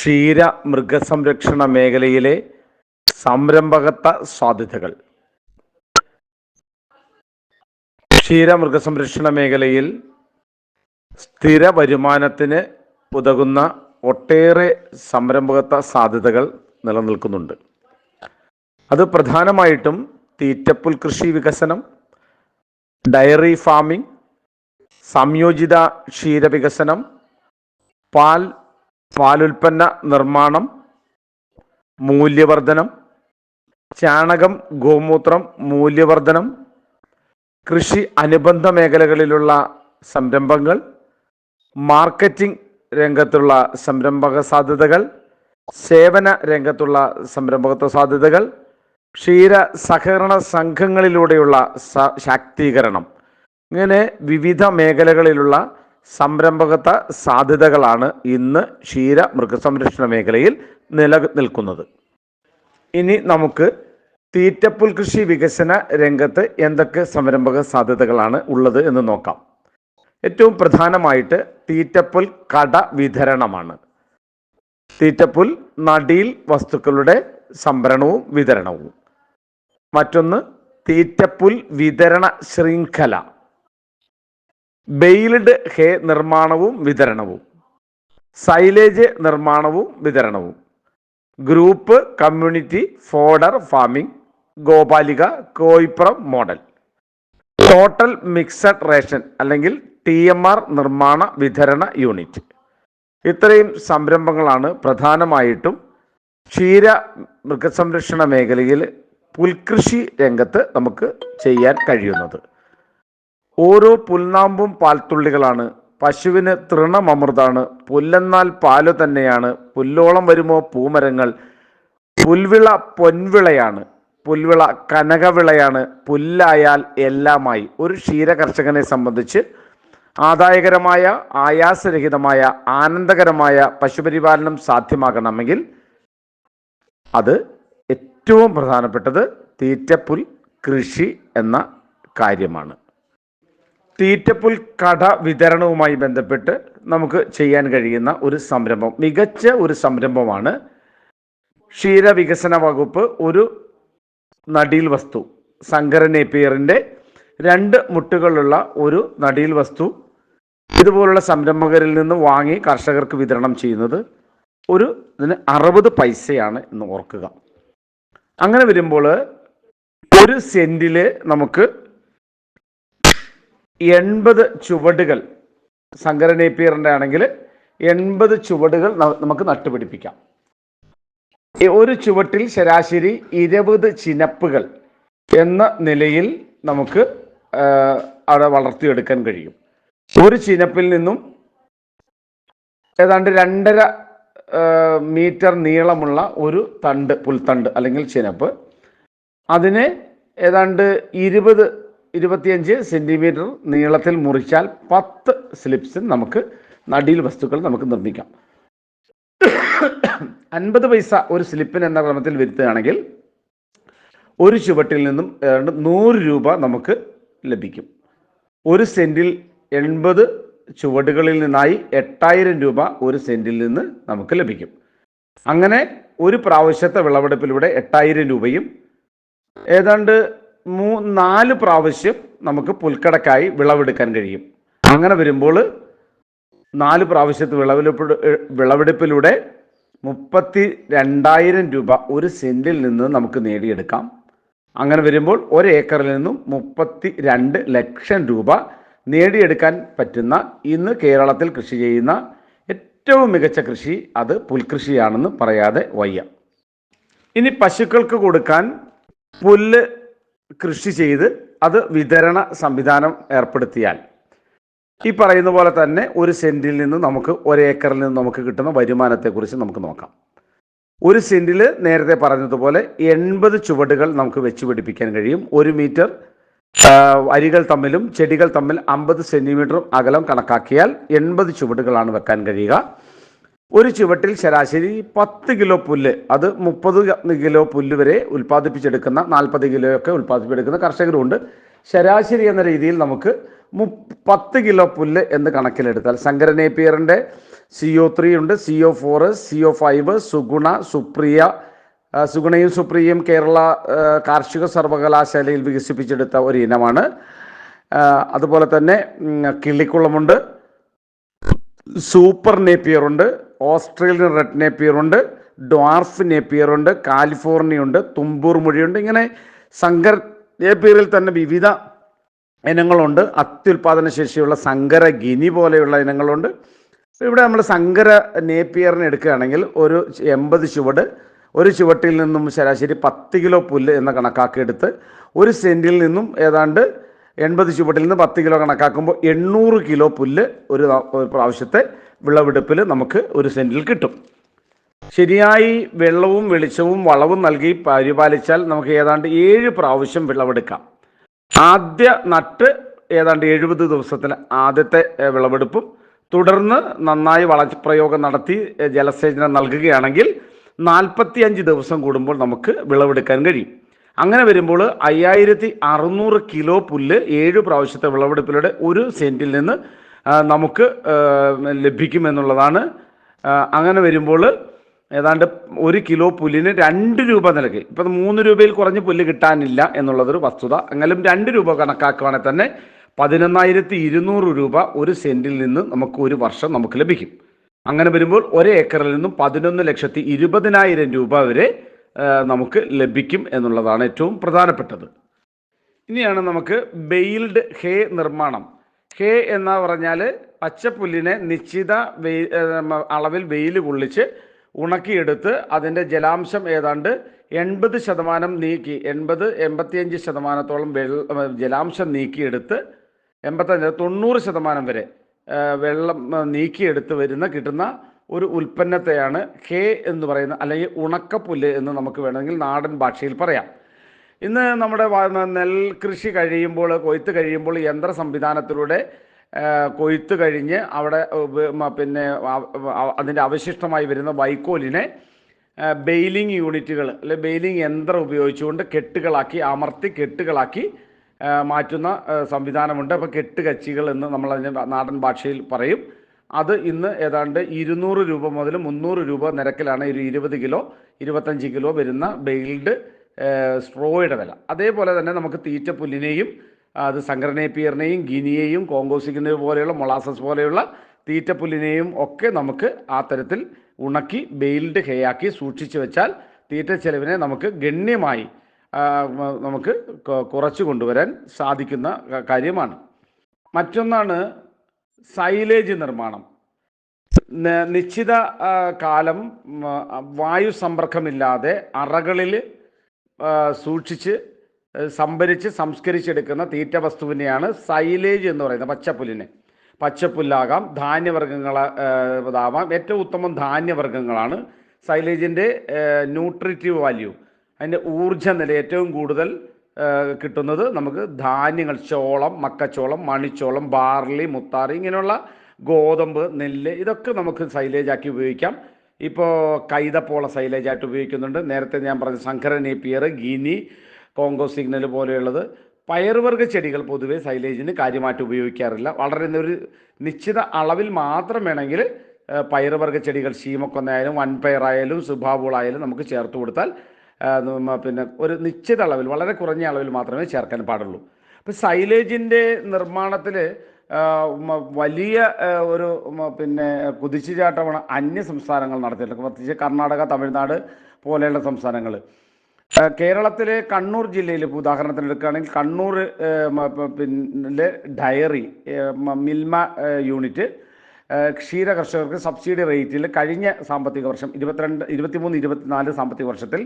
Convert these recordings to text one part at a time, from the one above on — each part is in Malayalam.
ക്ഷീര മൃഗസംരക്ഷണ മേഖലയിലെ സംരംഭകത്വ സാധ്യതകൾ. ക്ഷീര മൃഗസംരക്ഷണ മേഖലയിൽ സ്ഥിര വരുമാനത്തിന് ഉതകുന്ന ഒട്ടേറെ സംരംഭകത്വ സാധ്യതകൾ നിലനിൽക്കുന്നുണ്ട്. അത് പ്രധാനമായിട്ടും തീറ്റപ്പുൽ കൃഷി വികസനം ഡയറി ഫാമിംഗ് സംയോജിത ക്ഷീരവികസനം പാൽ പാലുൽപ്പന്ന നിർമ്മാണം മൂല്യവർധനം ചാണകം ഗോമൂത്രം മൂല്യവർധനം കൃഷി അനുബന്ധ മേഖലകളിലുള്ള സംരംഭങ്ങൾ മാർക്കറ്റിംഗ് രംഗത്തുള്ള സംരംഭക സാധ്യതകൾ സേവന രംഗത്തുള്ള സംരംഭകത്വ സാധ്യതകൾ ക്ഷീര സഹകരണ സംഘങ്ങളിലൂടെയുള്ള ശാക്തീകരണം. ഇങ്ങനെ വിവിധ മേഖലകളിലുള്ള സംരംഭകത്വ സാധ്യതകളാണ് ഇന്ന് ക്ഷീര മൃഗസംരക്ഷണ മേഖലയിൽ നിലനിൽക്കുന്നത് ഇനി നമുക്ക് തീറ്റപ്പുൽ കൃഷി വികസന രംഗത്ത് എന്തൊക്കെ സംരംഭക സാധ്യതകളാണ് ഉള്ളത് എന്ന് നോക്കാം. ഏറ്റവും പ്രധാനമായിട്ട് തീറ്റപ്പുൽ കട വിതരണമാണ്. തീറ്റപ്പുൽ നടീൽ വസ്തുക്കളുടെ സംഭരണവും വിതരണവും. മറ്റൊന്ന് തീറ്റപ്പുൽ വിതരണ ശൃംഖല. ബെയിൽഡ് ഹേ നിർമ്മാണവും വിതരണവും. സൈലേജ് നിർമ്മാണവും വിതരണവും. Group community fodder farming. Gopalika Koipram model. Total mixed ration അല്ലെങ്കിൽ ടി എം ആർ നിർമ്മാണ വിതരണ യൂണിറ്റ്. ഇത്രയും സംരംഭങ്ങളാണ് പ്രധാനമായിട്ടും ക്ഷീര മൃഗസംരക്ഷണ മേഖലയിൽ പുൽകൃഷി രംഗത്ത് നമുക്ക് ചെയ്യാൻ കഴിയുന്നത്. ഓരോ പുൽനാമ്പും പാൽത്തുള്ളികളാണ്. പശുവിന് തൃണമമൃതാണ് പുല്ലെന്നാൽ പാൽ തന്നെയാണ്. പുല്ലോളം വരുമോ പൂമരങ്ങൾ? പുൽവിള പൊൻവിളയാണ്. പുൽവിള കനകവിളയാണ്. പുല്ലായാൽ എല്ലാമായി. ഒരു ക്ഷീരകർഷകനെ സംബന്ധിച്ച് ആദായകരമായ ആയാസരഹിതമായ ആനന്ദകരമായ പശുപരിപാലനം സാധ്യമാകണമെങ്കിൽ അത് ഏറ്റവും പ്രധാനപ്പെട്ടത് തീറ്റപ്പുൽ കൃഷി എന്ന കാര്യമാണ്. തീറ്റപ്പുൽ കട വിതരണവുമായി ബന്ധപ്പെട്ട് നമുക്ക് ചെയ്യാൻ കഴിയുന്ന ഒരു സംരംഭം മികച്ച ഒരു സംരംഭമാണ് ക്ഷീരവികസന വകുപ്പ് ഒരു നടീൽ വസ്തു. സങ്കര നേപ്പിയറിന്റെ രണ്ട് മുട്ടുകളുള്ള ഒരു നടീൽ വസ്തു. ഇതുപോലുള്ള സംരംഭകരിൽ നിന്ന് വാങ്ങി കർഷകർക്ക് വിതരണം ചെയ്യുന്നത് ഒരു ഇതിന് അറുപത് പൈസയാണ് എന്ന് ഓർക്കുക. അങ്ങനെ വരുമ്പോൾ ഒരു സെന്റിൽ നമുക്ക് എൺപത് ചുവടുകൾ സങ്കര നേപ്പിയറിന്റെ ആണെങ്കിൽ എൺപത് ചുവടുകൾ നമുക്ക് നട്ടുപിടിപ്പിക്കാം. ഒരു ചുവട്ടിൽ ശരാശരി ഇരുപത് ചിനപ്പുകൾ എന്ന നിലയിൽ നമുക്ക് അവിടെ വളർത്തിയെടുക്കാൻ കഴിയും. ഒരു ചിനപ്പിൽ നിന്നും ഏതാണ്ട് രണ്ടര മീറ്റർ നീളമുള്ള ഒരു തണ്ട് പുൽത്തണ്ട് അല്ലെങ്കിൽ ചിനപ്പ് അതിനെ ഏതാണ്ട് ഇരുപത് ഇരുപത്തിയഞ്ച് സെന്റിമീറ്റർ നീളത്തിൽ മുറിച്ചാൽ പത്ത് സ്ലിപ്സ് നമുക്ക് നടിയിൽ വസ്തുക്കൾ നമുക്ക് നിർമ്മിക്കാം. അൻപത് പൈസ ഒരു സ്ലിപ്പിന് എന്ന ക്രമത്തിൽ വരുത്തുകയാണെങ്കിൽ ഒരു ചുവട്ടിൽ നിന്നും ഏതാണ്ട് നൂറ് രൂപ നമുക്ക് ലഭിക്കും. ഒരു സെന്റിൽ എൺപത് ചുവടുകളിൽ നിന്നായി എട്ടായിരം രൂപ ഒരു സെന്റിൽ നിന്ന് നമുക്ക് ലഭിക്കും. അങ്ങനെ ഒരു പ്രാവശ്യത്തെ വിളവെടുപ്പിലൂടെ എട്ടായിരം രൂപയും ഏതാണ്ട് മൂ നാല് പ്രാവശ്യം നമുക്ക് പുൽക്കടക്കായി വിളവെടുക്കാൻ കഴിയും. അങ്ങനെ വരുമ്പോൾ നാല് പ്രാവശ്യത്തെ വിളവെടുപ്പ് വിളവെടുപ്പിലൂടെ മുപ്പത്തി രണ്ടായിരം രൂപ ഒരു സെന്റിൽ നിന്ന് നമുക്ക് നേടിയെടുക്കാം. അങ്ങനെ വരുമ്പോൾ ഒരു ഏക്കറിൽ നിന്നും മുപ്പത്തി രണ്ട് ലക്ഷം രൂപ നേടിയെടുക്കാൻ പറ്റുന്ന ഇന്ന് കേരളത്തിൽ കൃഷി ചെയ്യുന്ന ഏറ്റവും മികച്ച കൃഷി അത് പുൽകൃഷിയാണെന്ന് പറയാതെ വയ്യ. ഇനി പശുക്കൾക്ക് കൊടുക്കാൻ പുല്ല് കൃഷി ചെയ്ത് അത് വിതരണ സംവിധാനം ഏർപ്പെടുത്തിയാൽ. ഈ പറയുന്ന പോലെ തന്നെ ഒരു സെന്റിൽ നിന്ന് നമുക്ക് ഒരു ഏക്കറിൽ നിന്ന് നമുക്ക് കിട്ടുന്ന വരുമാനത്തെക്കുറിച്ച് നമുക്ക് നോക്കാം. ഒരു സെന്റിൽ നേരത്തെ പറഞ്ഞതുപോലെ എൺപത് ചുവടുകൾ നമുക്ക് വെച്ച് പിടിപ്പിക്കാൻ കഴിയും. ഒരു മീറ്റർ അരികൾ തമ്മിലും ചെടികൾ തമ്മിൽ അമ്പത് സെന്റിമീറ്ററും അകലം കണക്കാക്കിയാൽ എൺപത് ചുവടുകളാണ് വെക്കാൻ കഴിയുക. ഒരു ചുവട്ടിൽ ശരാശരി പത്ത് കിലോ പുല്ല് അത് മുപ്പത് കിലോ പുല്ല് വരെ ഉൽപ്പാദിപ്പിച്ചെടുക്കുന്ന നാൽപ്പത് കിലോ ഒക്കെ ഉൽപ്പാദിപ്പിച്ചെടുക്കുന്ന കർഷകരുണ്ട്. ശരാശരി എന്ന രീതിയിൽ നമുക്ക് മു പത്ത് കിലോ പുല്ല് എന്ന് കണക്കിലെടുത്താൽ ശങ്കര നേപ്പിയറിന്റെ സി ഒ ത്രീ ഉണ്ട് C O four C O five Suguna Supriya സുഗുണയും സുപ്രിയയും കേരള കാർഷിക സർവകലാശാലയിൽ വികസിപ്പിച്ചെടുത്ത ഒരു ഇനമാണ്. അതുപോലെ തന്നെ കിള്ളിക്കുളമുണ്ട് സൂപ്പർ നേപ്പിയർ ഉണ്ട് ഓസ്ട്രേലിയൻ റെഡ് നേപ്പിയർ ഉണ്ട് ഡ്വാർഫ് നേപ്പിയർ ഉണ്ട് കാലിഫോർണിയ ഉണ്ട് തുമ്പൂർ മുഴിയുണ്ട്. ഇങ്ങനെ സങ്കർ നേപ്പിയറിൽ തന്നെ വിവിധ ഇനങ്ങളുണ്ട്. അത്യുൽപാദന ശേഷിയുള്ള സങ്കര ഗിനി പോലെയുള്ള ഇനങ്ങളുണ്ട്. ഇവിടെ നമ്മൾ സങ്കര നേപ്പിയറിനെ എടുക്കുകയാണെങ്കിൽ ഒരു എൺപത് ചുവട് ഒരു ചുവട്ടിൽ നിന്നും ശരാശരി പത്ത് കിലോ പുല്ല് എന്ന കണക്കാക്കിയെടുത്ത് ഒരു സെന്റിൽ നിന്നും ഏതാണ്ട് എൺപത് ചുവട്ടിൽ നിന്ന് പത്ത് കിലോ കണക്കാക്കുമ്പോൾ എണ്ണൂറ് കിലോ പുല്ല് ഒരു പ്രാവശ്യത്തെ വിളവെടുപ്പിൽ നമുക്ക് ഒരു സെന്റിൽ കിട്ടും. ശരിയായി വെള്ളവും വെളിച്ചവും വളവും നൽകി പരിപാലിച്ചാൽ നമുക്ക് ഏതാണ്ട് ഏഴ് പ്രാവശ്യം വിളവെടുക്കാം. ആദ്യ നട്ട് ഏതാണ്ട് എഴുപത് ദിവസത്തിന് ആദ്യത്തെ വിളവെടുപ്പും തുടർന്ന് നന്നായി വളപ്രയോഗം നടത്തി ജലസേചനം നൽകുകയാണെങ്കിൽ നാൽപ്പത്തി അഞ്ച് ദിവസം കൂടുമ്പോൾ നമുക്ക് വിളവെടുക്കാൻ കഴിയും. അങ്ങനെ വരുമ്പോൾ അയ്യായിരത്തി അറുന്നൂറ് കിലോ പുല്ല് ഏഴ് പ്രാവശ്യത്തെ വിളവെടുപ്പിലൂടെ ഒരു സെന്റിൽ നിന്ന് നമുക്ക് ലഭിക്കുമെന്നുള്ളതാണ്. അങ്ങനെ വരുമ്പോൾ ഏതാണ്ട് ഒരു കിലോ പുല്ലിന് രണ്ട് രൂപ നൽകി ഇപ്പം മൂന്ന് രൂപയിൽ കുറഞ്ഞ് പുല്ല് കിട്ടാനില്ല എന്നുള്ളതൊരു വസ്തുത. എങ്കിലും രണ്ട് രൂപ കണക്കാക്കുവാണെങ്കിൽ തന്നെ പതിനൊന്നായിരത്തി ഇരുന്നൂറ് രൂപ ഒരു സെന്റിൽ നിന്ന് നമുക്ക് ഒരു വർഷം നമുക്ക് ലഭിക്കും. അങ്ങനെ വരുമ്പോൾ ഒരു ഏക്കറിൽ നിന്നും പതിനൊന്ന് ലക്ഷത്തി ഇരുപതിനായിരം രൂപ വരെ നമുക്ക് ലഭിക്കും എന്നുള്ളതാണ് ഏറ്റവും പ്രധാനപ്പെട്ടത്. ഇനിയാണ് നമുക്ക് ബെയിൽഡ് ഹേ നിർമ്മാണം. ഹേ എന്ന് പറഞ്ഞാൽ പച്ചപ്പുല്ലിനെ നിശ്ചിത അളവിൽ വെയിൽ കൊള്ളിച്ച് ഉണക്കിയെടുത്ത് അതിന്റെ ജലാംശം ഏതാണ്ട് എൺപത് ശതമാനം നീക്കി എൺപത് എൺപത്തിയഞ്ച് ശതമാനത്തോളം വെള്ള ജലാംശം നീക്കിയെടുത്ത് എൺപത്തഞ്ച് തൊണ്ണൂറ് ശതമാനം വരെ വെള്ളം നീക്കിയെടുത്ത് വരുന്ന കിട്ടുന്ന ഒരു ഉൽപ്പന്നത്തെയാണ് ഹേ എന്ന് പറയുന്ന അല്ലെങ്കിൽ ഉണക്കപ്പുല്ല് എന്ന് നമുക്ക് വേണമെങ്കിൽ നാടൻ ഭാഷയിൽ പറയാം. ഇന്ന് നമ്മുടെ നെൽകൃഷി കഴിയുമ്പോൾ കൊയ്ത്ത് കഴിയുമ്പോൾ യന്ത്ര സംവിധാനത്തിലൂടെ കൊയ്ത്ത് കഴിഞ്ഞ് അവിടെ പിന്നെ അതിന്റെ അവശിഷ്ടമായി വരുന്ന വൈക്കോലിനെ ബെയിലിംഗ് യൂണിറ്റുകൾ അല്ലെ ബെയിലിംഗ് യന്ത്രം ഉപയോഗിച്ചുകൊണ്ട് കെട്ടുകളാക്കി അമർത്തി കെട്ടുകളാക്കി മാറ്റുന്ന സംവിധാനമുണ്ട്. അപ്പോൾ കെട്ടുകച്ചികൾ എന്ന് നമ്മൾ അതിന്റെ നാടൻ ഭാഷയിൽ പറയും. അത് ഇന്ന് ഏതാണ്ട് ഇരുന്നൂറ് രൂപ മുതൽ മുന്നൂറ് രൂപ നിരക്കിലാണ് ഒരു ഇരുപത് കിലോ ഇരുപത്തഞ്ച് കിലോ വരുന്ന ബെയിൽഡ് സ്ട്രോയുടെ വില. അതേപോലെ തന്നെ നമുക്ക് തീറ്റപ്പുല്ലിനെയും അത് സംഘടനേപ്പിയറിനെയും ഗിനിയെയും കോങ്കോസിക്കുന്നത് പോലെയുള്ള മൊളാസസ് പോലെയുള്ള തീറ്റപ്പുല്ലിനെയും ഒക്കെ നമുക്ക് ആ തരത്തിൽ ഉണക്കി ബെയിൽഡ് ഹെയാക്കി സൂക്ഷിച്ചു വെച്ചാൽ തീറ്റ ചെലവിനെ നമുക്ക് ഗണ്യമായി നമുക്ക് കുറച്ചു കൊണ്ടുവരാൻ സാധിക്കുന്ന കാര്യമാണ്. മറ്റൊന്നാണ് സൈലേജ് നിർമ്മാണം. നിശ്ചിത കാലം വായു സമ്പർക്കമില്ലാതെ അറകളിൽ സൂക്ഷിച്ച് സംഭരിച്ച് സംസ്കരിച്ചെടുക്കുന്ന തീറ്റ വസ്തുവിനെയാണ് സൈലേജ് എന്ന് പറയുന്നത് പച്ചപ്പുല്ലിനെ. പച്ചപ്പുല്ലാകാം ധാന്യവർഗങ്ങളാവാം ഏറ്റവും ഉത്തമം ധാന്യവർഗങ്ങളാണ് സൈലേജിന്റെ ന്യൂട്രിറ്റീവ് വാല്യൂ. അതിന്റെ ഊർജ നില ഏറ്റവും കൂടുതൽ കിട്ടുന്നത് നമുക്ക് ധാന്യങ്ങൾ ചോളം മക്കച്ചോളം മണിച്ചോളം ബാർലി മുത്താറി ഇങ്ങനെയുള്ള ഗോതമ്പ് നെല്ല് ഇതൊക്കെ നമുക്ക് സൈലേജാക്കി ഉപയോഗിക്കാം. ഇപ്പോൾ കൈതപ്പോള സൈലേജായിട്ട് ഉപയോഗിക്കുന്നുണ്ട്. നേരത്തെ ഞാൻ പറഞ്ഞ Sankara napier guinea Congo signal പോലെയുള്ളത്. പയറുവർഗ ചെടികൾ പൊതുവെ സൈലേജിന് കാര്യമായിട്ട് ഉപയോഗിക്കാറില്ല. വളരെ ഒരു നിശ്ചിത അളവിൽ മാത്രം വേണമെങ്കിൽ പയറുവർഗ ചെടികൾ ശീമക്കൊന്നയായാലും വൻപയറായാലും സുഭാബുളായാലും നമുക്ക് ചേർത്ത് കൊടുത്താൽ പിന്നെ ഒരു നിശ്ചിത അളവിൽ വളരെ കുറഞ്ഞ അളവിൽ മാത്രമേ ചേർക്കാൻ പാടുള്ളൂ. അപ്പോൾ സൈലേജിന്റെ നിർമ്മാണത്തിൽ വലിയ ഒരു പിന്നെ കുതിച്ചുചാട്ടമാണ് അന്യ സംസ്ഥാനങ്ങൾ നടത്തിയിട്ടുള്ളത്. പ്രത്യേകിച്ച് കർണാടക തമിഴ്നാട് പോലെയുള്ള സംസ്ഥാനങ്ങൾ കേരളത്തിലെ കണ്ണൂർ ജില്ലയിൽ ഇപ്പോൾ ഉദാഹരണത്തിന് എടുക്കുകയാണെങ്കിൽ കണ്ണൂർ പിന്നെ ഡയറി മിൽമ യൂണിറ്റ് ക്ഷീര കർഷകർക്ക് സബ്സിഡി റേറ്റിൽ കഴിഞ്ഞ സാമ്പത്തിക വർഷം ഇരുപത്തിരണ്ട് ഇരുപത്തിമൂന്ന് ഇരുപത്തിനാല് സാമ്പത്തിക വർഷത്തിൽ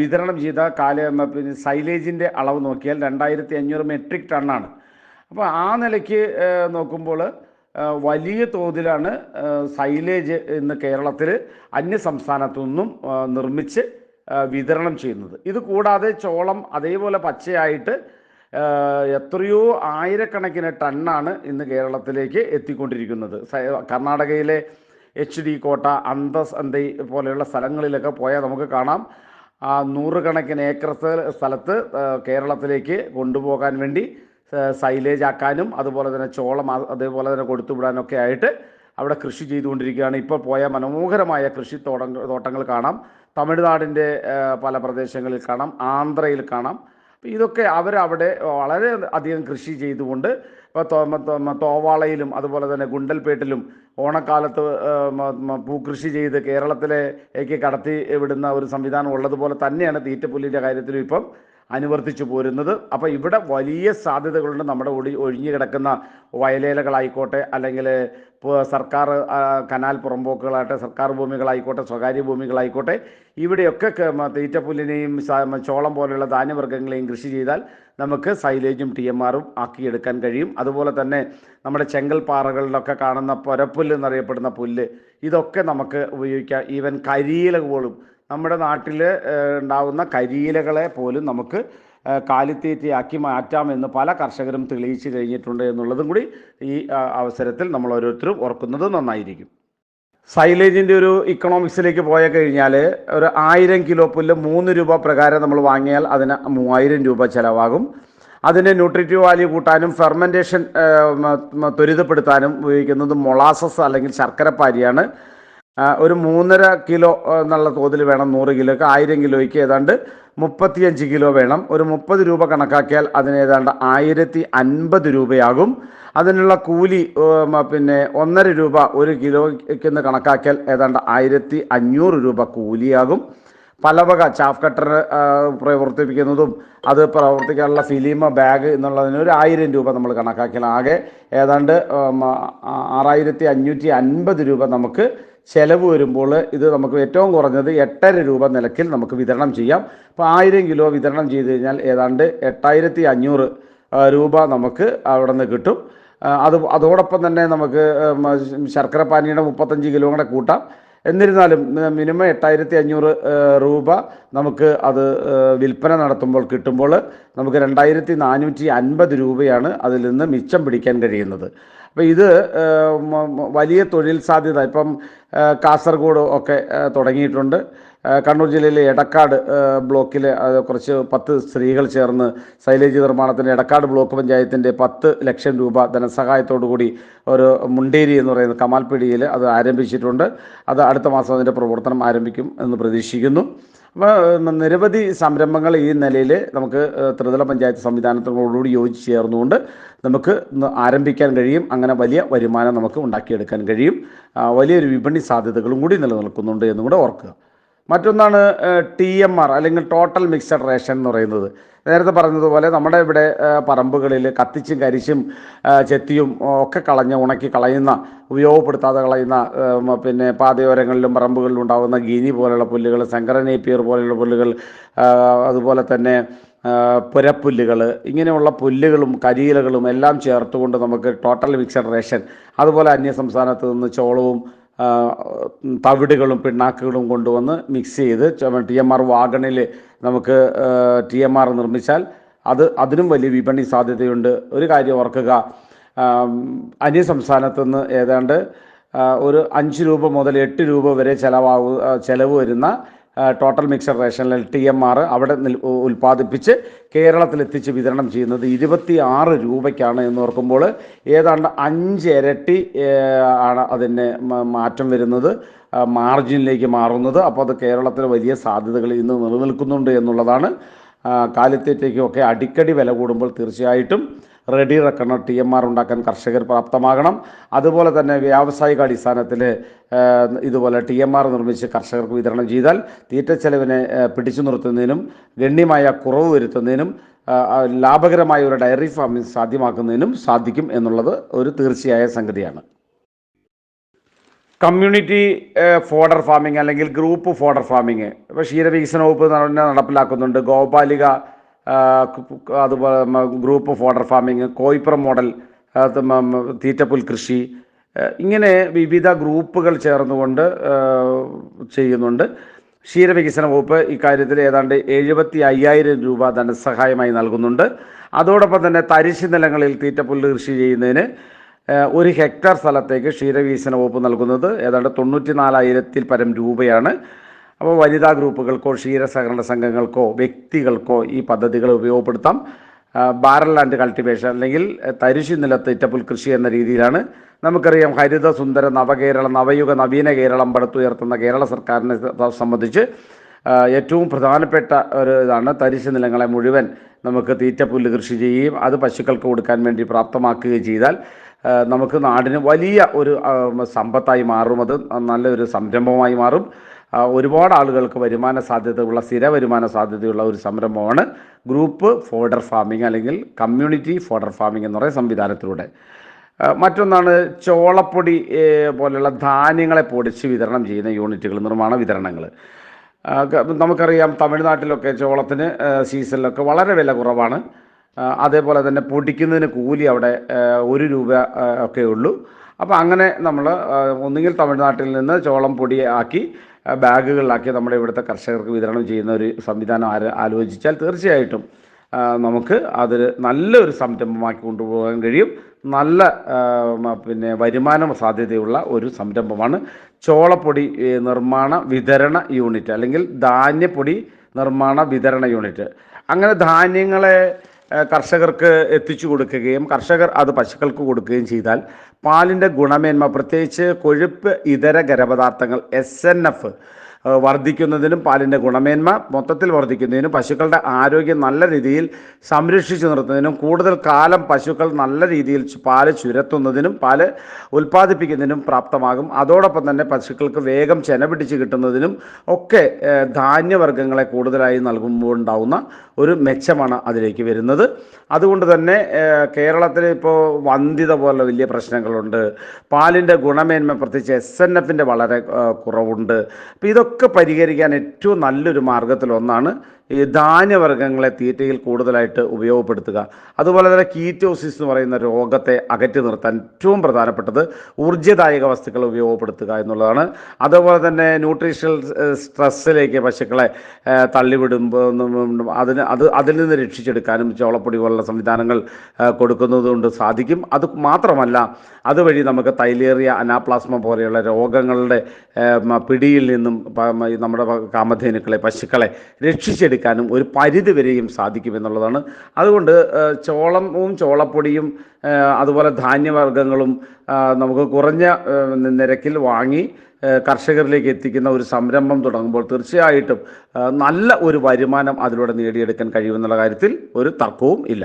വിതരണം ചെയ്ത കാല പിന്നെ സൈലേജിന്റെ അളവ് നോക്കിയാൽ രണ്ടായിരത്തി അഞ്ഞൂറ് മെട്രിക് ടണ്ണാണ്. അപ്പോൾ ആ നിലയ്ക്ക് നോക്കുമ്പോൾ വലിയ തോതിലാണ് സൈലേജ് ഇന്ന് കേരളത്തിൽ അന്യ സംസ്ഥാനത്തു നിന്നും നിർമ്മിച്ച് വിതരണം ചെയ്യുന്നത്. ഇത് കൂടാതെ ചോളം അതേപോലെ പച്ചയായിട്ട് എത്രയോ ആയിരക്കണക്കിന് ടണ്ണാണ് ഇന്ന് കേരളത്തിലേക്ക് എത്തിക്കൊണ്ടിരിക്കുന്നത്. കർണാടകയിലെ എച്ച് ഡി കോട്ട അന്തസ് അന്തൈ പോലെയുള്ള സ്ഥലങ്ങളിലൊക്കെ പോയാൽ നമുക്ക് കാണാം. നൂറുകണക്കിന് ഏക്കർ സ്ഥ- സ്ഥലത്ത് കേരളത്തിലേക്ക് കൊണ്ടുപോകാൻ വേണ്ടി സൈലേജ് ആക്കാനും അതുപോലെ തന്നെ ചോളം അതേപോലെ തന്നെ കൊടുത്തുവിടാനൊക്കെ ആയിട്ട് അവിടെ കൃഷി ചെയ്തുകൊണ്ടിരിക്കുകയാണ്. ഇപ്പോൾ പോയ മനോഹരമായ കൃഷി തോട്ടങ്ങൾ തോട്ടങ്ങൾ കാണാം. തമിഴ്നാടിന്റെ പല പ്രദേശങ്ങളിൽ കാണാം. ആന്ധ്രയിൽ കാണാം. ഇതൊക്കെ അവരവിടെ വളരെ അധികം കൃഷി ചെയ്തുകൊണ്ട് ഇപ്പോൾ തോവാളയിലും അതുപോലെ തന്നെ ഗുണ്ടൽപേട്ടിലും ഓണക്കാലത്ത് പൂക്കൃഷി ചെയ്ത് കേരളത്തിലേക്ക് കടത്തി വിടുന്ന ഒരു സംവിധാനം ഉള്ളതുപോലെ തന്നെയാണ് തീറ്റപ്പുല്ലിന്റെ കാര്യത്തിലും ഇപ്പം അനുവർത്തിച്ചു പോരുന്നത്. അപ്പോൾ ഇവിടെ വലിയ സാധ്യതകളുണ്ട് നമ്മുടെ ഒളി ഒഴിഞ്ഞു കിടക്കുന്ന വയലേലകളായിക്കോട്ടെ അല്ലെങ്കിൽ സർക്കാർ കനാൽ പുറമ്പോക്കുകളാകട്ടെ സർക്കാർ ഭൂമികളായിക്കോട്ടെ സ്വകാര്യ ഭൂമികളായിക്കോട്ടെ ഇവിടെയൊക്കെ തീറ്റപ്പുല്ലിനെയും ചോളം പോലെയുള്ള ധാന്യവർഗങ്ങളെയും കൃഷി ചെയ്താൽ നമുക്ക് സൈലേജും ടി എം ആറും ആക്കിയെടുക്കാൻ കഴിയും. അതുപോലെ തന്നെ നമ്മുടെ ചെങ്കൽ പാറകളിലൊക്കെ കാണുന്ന പുരപ്പുല്ല് എന്നറിയപ്പെടുന്ന പുല്ല് ഇതൊക്കെ നമുക്ക് ഉപയോഗിക്കാം. ഈവൻ കരിയില പോലും നമ്മുടെ നാട്ടിൽ ഉണ്ടാകുന്ന കരിയിലകളെ പോലും നമുക്ക് കാലിത്തീറ്റയാക്കി മാറ്റാമെന്ന് പല കർഷകരും തെളിയിച്ചു കഴിഞ്ഞിട്ടുണ്ട് എന്നുള്ളതും കൂടി ഈ അവസരത്തിൽ നമ്മൾ ഓരോരുത്തരും ഓർക്കുന്നത് നന്നായിരിക്കും. സൈലേജിന്റെ ഒരു ഇക്കണോമിക്സിലേക്ക് പോയ കഴിഞ്ഞാൽ ഒരു ആയിരം കിലോ പുല്ല് മൂന്ന് രൂപ പ്രകാരം നമ്മൾ വാങ്ങിയാൽ അതിന് മൂവായിരം രൂപ ചിലവാകും. അതിന്റെ ന്യൂട്രിറ്റീവ് വാല്യൂ കൂട്ടാനും ഫെർമെന്റേഷൻ ത്വരിതപ്പെടുത്താനും ഉപയോഗിക്കുന്നത് മൊളാസസ് അല്ലെങ്കിൽ ശർക്കരപ്പാരിയാണ്. ഒരു മൂന്നര കിലോ എന്നുള്ള തോതിൽ വേണം നൂറ് കിലോയ്ക്ക് ആയിരം കിലോയ്ക്ക് ഏതാണ്ട് മുപ്പത്തിയഞ്ച് കിലോ വേണം. ഒരു മുപ്പത് രൂപ കണക്കാക്കിയാൽ അതിന് ഏതാണ്ട് ആയിരത്തി അൻപത് രൂപയാകും. അതിനുള്ള കൂലി പിന്നെ ഒന്നര രൂപ ഒരു കിലോയ്ക്ക് എന്ന് കണക്കാക്കിയാൽ ഏതാണ്ട് ആയിരത്തി അഞ്ഞൂറ് രൂപ കൂലിയാകും. പലവക ചാഫ് കട്ടർ പ്രവർത്തിപ്പിക്കുന്നതും അത് പ്രവർത്തിക്കാനുള്ള ഫിലിമ ബാഗ് എന്നുള്ളതിന് ഒരു ആയിരം രൂപ നമ്മൾ കണക്കാക്കിയാൽ ആകെ ഏതാണ്ട് ആറായിരത്തി അഞ്ഞൂറ്റി അൻപത് രൂപ നമുക്ക് ചെലവ് വരുമ്പോൾ ഇത് നമുക്ക് ഏറ്റവും കുറഞ്ഞത് എട്ടര രൂപ നിലക്കിൽ നമുക്ക് വിതരണം ചെയ്യാം. അപ്പോൾ ആയിരം കിലോ വിതരണം ചെയ്ത് കഴിഞ്ഞാൽ ഏതാണ്ട് എട്ടായിരത്തി അഞ്ഞൂറ് രൂപ നമുക്ക് അവിടെ നിന്ന് കിട്ടും അത് അതോടൊപ്പം തന്നെ നമുക്ക് ശർക്കര പാനീയുടെ മുപ്പത്തഞ്ച് കിലോ കൂടെ കൂട്ടാം. എന്നിരുന്നാലും മിനിമം എട്ടായിരത്തി അഞ്ഞൂറ് രൂപ നമുക്ക് അത് വിൽപ്പന നടത്തുമ്പോൾ കിട്ടുമ്പോൾ നമുക്ക് രണ്ടായിരത്തി നാനൂറ്റി അൻപത് രൂപയാണ് അതിൽ നിന്ന് മിച്ചം പിടിക്കാൻ കഴിയുന്നത്. അപ്പോൾ ഇത് വലിയ തൊഴിൽ സാധ്യത. ഇപ്പം കാസർഗോഡ് ഒക്കെ തുടങ്ങിയിട്ടുണ്ട്. കണ്ണൂർ ജില്ലയിലെ എടക്കാട് ബ്ലോക്കിൽ കുറച്ച് പത്ത് സ്ത്രീകൾ ചേർന്ന് സൈലേജ് നിർമ്മാണത്തിന് എടക്കാട് ബ്ലോക്ക് പഞ്ചായത്തിന്റെ പത്ത് ലക്ഷം രൂപ ധനസഹായത്തോടു കൂടി ഒരു മുണ്ടേരി എന്ന് പറയുന്ന കമാൽപ്പിടിയിൽ അത് ആരംഭിച്ചിട്ടുണ്ട്. അത് അടുത്ത മാസം അതിന്റെ പ്രവർത്തനം ആരംഭിക്കും എന്ന് പ്രതീക്ഷിക്കുന്നു. അപ്പോൾ നിരവധി സംരംഭങ്ങൾ ഈ നിലയിൽ നമുക്ക് ത്രിതല പഞ്ചായത്ത് സംവിധാനത്തോടുകൂടി യോജിച്ച് ചേർന്നുകൊണ്ട് നമുക്ക് ആരംഭിക്കാൻ കഴിയും. അങ്ങനെ വലിയ വരുമാനം നമുക്ക് ഉണ്ടാക്കിയെടുക്കാൻ കഴിയും. വലിയൊരു വിപണി സാധ്യതകളും കൂടി നിലനിൽക്കുന്നുണ്ട് എന്നും കൂടെ ഓർക്കുക. മറ്റൊന്നാണ് ടി എം ആർ അല്ലെങ്കിൽ ടോട്ടൽ മിക്സഡ് റേഷൻ എന്ന് പറയുന്നത്. നേരത്തെ പറഞ്ഞതുപോലെ നമ്മുടെ ഇവിടെ പറമ്പുകളിൽ കത്തിച്ചും കരിച്ചും ചെത്തിയും ഒക്കെ കളഞ്ഞ് ഉണക്കി കളയുന്ന ഉപയോഗപ്പെടുത്താതെ കളയുന്ന പിന്നെ പാതയോരങ്ങളിലും പറമ്പുകളിലും ഉണ്ടാകുന്ന ഗീനി പോലെയുള്ള പുല്ലുകൾ ശങ്കരനേപ്പിയർ പോലെയുള്ള പുല്ലുകൾ അതുപോലെ തന്നെ പുരപ്പുല്ലുകൾ ഇങ്ങനെയുള്ള പുല്ലുകളും കരിയിലകളും എല്ലാം ചേർത്തുകൊണ്ട് നമുക്ക് ടോട്ടൽ മിക്സഡ് റേഷൻ അതുപോലെ അന്യ സംസ്ഥാനത്ത് നിന്ന് ചോളവും തവിടുകളും പിണ്ണാക്കുകളും കൊണ്ടുവന്ന് മിക്സ് ചെയ്ത് ടി എം ആർ വാഗണിൽ നമുക്ക് ടി എം ആർ നിർമ്മിച്ചാൽ അത് അതിനും വലിയ വിപണി സാധ്യതയുണ്ട്. ഒരു കാര്യം ഓർക്കുക അന്യ സംസ്ഥാനത്തു നിന്ന് ഏതാണ്ട് ഒരു അഞ്ച് രൂപ മുതൽ എട്ട് രൂപ വരെ ചിലവാകു ചിലവ് വരുന്ന ടോട്ടൽ മിക്സർ റേഷനിൽ ടി എം ആർ അവിടെ ഉൽപ്പാദിപ്പിച്ച് കേരളത്തിലെത്തിച്ച് വിതരണം ചെയ്യുന്നത് ഇരുപത്തി ആറ് രൂപയ്ക്കാണ് എന്ന് ഓർക്കുമ്പോൾ ഏതാണ്ട് അഞ്ച് ഇരട്ടി ആണ് അതിന് മാറ്റം വരുന്നത് മാർജിനിലേക്ക് മാറുന്നത്. അപ്പോൾ അത് കേരളത്തിൽ വലിയ സാധ്യതകൾ ഇന്ന് നിലനിൽക്കുന്നുണ്ട് എന്നുള്ളതാണ്. കാലിത്തീറ്റയ്ക്കൊക്കെ അടിക്കടി വില കൂടുമ്പോൾ തീർച്ചയായിട്ടും ready reckoner T M R ഉണ്ടാക്കാൻ കർഷകർ പ്രാപ്തമാകണം. അതുപോലെ തന്നെ വ്യാവസായിക അടിസ്ഥാനത്തിൽ ഇതുപോലെ ടി എം ആർ നിർമ്മിച്ച് കർഷകർക്ക് വിതരണം ചെയ്താൽ തീറ്റ ചെലവിനെ ആ, പിടിച്ചു നിർത്തുന്നതിനും ഗണ്യമായ കുറവ് വരുത്തുന്നതിനും ലാഭകരമായ ഒരു ഡയറി ഫാമിംഗ് സാധ്യമാക്കുന്നതിനും സാധിക്കും എന്നുള്ളത് ഒരു തീർച്ചയായ സംഗതിയാണ്. കമ്മ്യൂണിറ്റി ഫോഡർ ഫാമിംഗ് അല്ലെങ്കിൽ ഗ്രൂപ്പ് ഫോഡർ ഫാമിംഗ്. ഇപ്പോൾ ക്ഷീരവികസന വകുപ്പ് നടപ്പിലാക്കുന്നുണ്ട്. ഗോപാലിക അതുപോലെ group fodder farming Koipra model തീറ്റപ്പുൽ കൃഷി ഇങ്ങനെ വിവിധ ഗ്രൂപ്പുകൾ ചേർന്നുകൊണ്ട് ചെയ്യുന്നുണ്ട്. ക്ഷീരവികസന വകുപ്പ് ഇക്കാര്യത്തിൽ ഏതാണ്ട് എഴുപത്തി അയ്യായിരം രൂപ ധനസഹായമായി നൽകുന്നുണ്ട്. അതോടൊപ്പം തന്നെ തരിശ് നിലങ്ങളിൽ തീറ്റപ്പുല്ല് കൃഷി ചെയ്യുന്നതിന് ഒരു ഹെക്ടർ സ്ഥലത്തേക്ക് ക്ഷീരവികസന വകുപ്പ് നൽകുന്നത് ഏതാണ്ട് തൊണ്ണൂറ്റി നാലായിരത്തിൽ പരം രൂപയാണ്. അപ്പോൾ വനിതാ ഗ്രൂപ്പുകൾക്കോ ക്ഷീരസഹകരണ സംഘങ്ങൾക്കോ വ്യക്തികൾക്കോ ഈ പദ്ധതികൾ ഉപയോഗപ്പെടുത്താം. ബാരൽ ലാൻഡ് കൾട്ടിവേഷൻ അല്ലെങ്കിൽ തരിശു നിലത്ത് ഇറ്റപ്പുൽ കൃഷി എന്ന രീതിയിലാണ് നമുക്കറിയാം ഹരിത സുന്ദര നവകേരള നവയുഗ നവീന കേരളം പടുത്തുയർത്തുന്ന കേരള സർക്കാരിനെ സംബന്ധിച്ച് ഏറ്റവും പ്രധാനപ്പെട്ട ഒരു ഇതാണ് തരിശു നിലങ്ങളെ മുഴുവൻ നമുക്ക് തീറ്റപ്പുല്ല് കൃഷി ചെയ്യുകയും അത് പശുക്കൾക്ക് കൊടുക്കാൻ വേണ്ടി പ്രാപ്തമാക്കുകയും ചെയ്താൽ നമുക്ക് നാടിന് വലിയ ഒരു സമ്പത്തായി മാറും. അത് നല്ലൊരു സംരംഭമായി മാറും. ഒരുപാട് ആളുകൾക്ക് വരുമാന സാധ്യതയുള്ള സ്ഥിര വരുമാന സാധ്യതയുള്ള ഒരു സംരംഭമാണ് ഗ്രൂപ്പ് ഫോഡർ ഫാമിംഗ് അല്ലെങ്കിൽ കമ്മ്യൂണിറ്റി ഫോഡർ ഫാമിംഗ് എന്ന് പറയുന്ന സംവിധാനത്തിലൂടെ. മറ്റൊന്നാണ് ചോളപ്പൊടി പോലെയുള്ള ധാന്യങ്ങളെ പൊടിച്ച് വിതരണം ചെയ്യുന്ന യൂണിറ്റുകൾ നിർമ്മാണ വിതരണങ്ങൾ. നമുക്കറിയാം തമിഴ്നാട്ടിലൊക്കെ ചോളത്തിന് സീസണിലൊക്കെ വളരെ വില കുറവാണ്. അതേപോലെ തന്നെ പൊടിക്കുന്നതിന് കൂലി അവിടെ ഒരു രൂപ ഒക്കെ ഉള്ളൂ. അപ്പോൾ അങ്ങനെ നമ്മൾ ഒന്നുകിൽ തമിഴ്നാട്ടിൽ നിന്ന് ചോളം പൊടി ആക്കി ബാഗുകളിലാക്കി നമ്മുടെ ഇവിടുത്തെ കർഷകർക്ക് വിതരണം ചെയ്യുന്ന ഒരു സംവിധാനം ആലോചിച്ചാൽ തീർച്ചയായിട്ടും നമുക്ക് അതൊരു നല്ലൊരു സംരംഭമാക്കി കൊണ്ടുപോകാൻ കഴിയും. നല്ല പിന്നെ വരുമാന സാധ്യതയുള്ള ഒരു സംരംഭമാണ് ചോളപ്പൊടി നിർമ്മാണ വിതരണ യൂണിറ്റ് അല്ലെങ്കിൽ ധാന്യപ്പൊടി നിർമ്മാണ വിതരണ യൂണിറ്റ്. അങ്ങനെ ധാന്യങ്ങളെ കർഷകർക്ക് എത്തിച്ചു കൊടുക്കുകയും കർഷകർ അത് പശുക്കൾക്ക് കൊടുക്കുകയും ചെയ്താൽ പാലിന്റെ ഗുണമേന്മ പ്രത്യേകിച്ച് കൊഴുപ്പ് ഇതര ഖരപദാർത്ഥങ്ങൾ എസ് എൻ എഫ് വർദ്ധിക്കുന്നതിനും പാലിന്റെ ഗുണമേന്മ മൊത്തത്തിൽ വർദ്ധിക്കുന്നതിനും പശുക്കളുടെ ആരോഗ്യം നല്ല രീതിയിൽ സംരക്ഷിച്ചു നിർത്തുന്നതിനും കൂടുതൽ കാലം പശുക്കൾ നല്ല രീതിയിൽ പാൽ ചുരത്തുന്നതിനും പാൽ ഉൽപ്പാദിപ്പിക്കുന്നതിനും പ്രാപ്തമാകും. അതോടൊപ്പം തന്നെ പശുക്കൾക്ക് വേഗം ചെന പിടിച്ച് കിട്ടുന്നതിനും ഒക്കെ ധാന്യവർഗങ്ങളെ കൂടുതലായി നൽകുമ്പോൾ ഉണ്ടാവുന്ന ഒരു മെച്ചമാണ് അതിലേക്ക് വരുന്നത്. അതുകൊണ്ട് തന്നെ കേരളത്തിൽ ഇപ്പോൾ വന്ധ്യത പോലെ വലിയ പ്രശ്നങ്ങളുണ്ട്. പാലിന്റെ ഗുണമേന്മ പ്രത്യേകിച്ച് എസ് എൻ എഫിന്റെ വളരെ കുറവുണ്ട്. അപ്പോൾ ഇതൊക്കെ പരിഹരിക്കാൻ ഏറ്റവും നല്ലൊരു മാർഗത്തിലൊന്നാണ് ഈ ധാന്യവർഗങ്ങളെ തീറ്റയിൽ കൂടുതലായിട്ട് ഉപയോഗപ്പെടുത്തുക. അതുപോലെ തന്നെ കീറ്റോസിസ് എന്ന് പറയുന്ന രോഗത്തെ അകറ്റി നിർത്താൻ ഏറ്റവും പ്രധാനപ്പെട്ടത് ഊർജദായക വസ്തുക്കൾ ഉപയോഗപ്പെടുത്തുക എന്നുള്ളതാണ്. അതുപോലെ തന്നെ ന്യൂട്രീഷണൽ സ്ട്രെസ്സിലേക്ക് പശുക്കളെ തള്ളിവിടുമ്പോൾ അതിന് അത് അതിൽ നിന്ന് രക്ഷിച്ചെടുക്കാനും ചോളപ്പൊടി പോലുള്ള സംവിധാനങ്ങൾ കൊടുക്കുന്നതുകൊണ്ട് സാധിക്കും. അത് മാത്രമല്ല അതുവഴി നമുക്ക് തൈലേറിയ അനാപ്ലാസ്മ പോലെയുള്ള രോഗങ്ങളുടെ പിടിയിൽ നിന്നും നമ്മുടെ കാമധേനുക്കളെ പശുക്കളെ രക്ഷിച്ചെടുക്കാനും ഒരു പരിധി വരെയും സാധിക്കുമെന്നുള്ളതാണ്. അതുകൊണ്ട് ചോളവും ചോളപ്പൊടിയും അതുപോലെ ധാന്യവർഗങ്ങളും നമുക്ക് കുറഞ്ഞ നിരക്കിൽ വാങ്ങി കർഷകരിലേക്ക് എത്തിക്കുന്ന ഒരു സംരംഭം തുടങ്ങുമ്പോൾ തീർച്ചയായിട്ടും നല്ല ഒരു വരുമാനം അതിലൂടെ നേടിയെടുക്കാൻ കഴിയുമെന്നുള്ള കാര്യത്തിൽ ഒരു തർക്കവും ഇല്ല.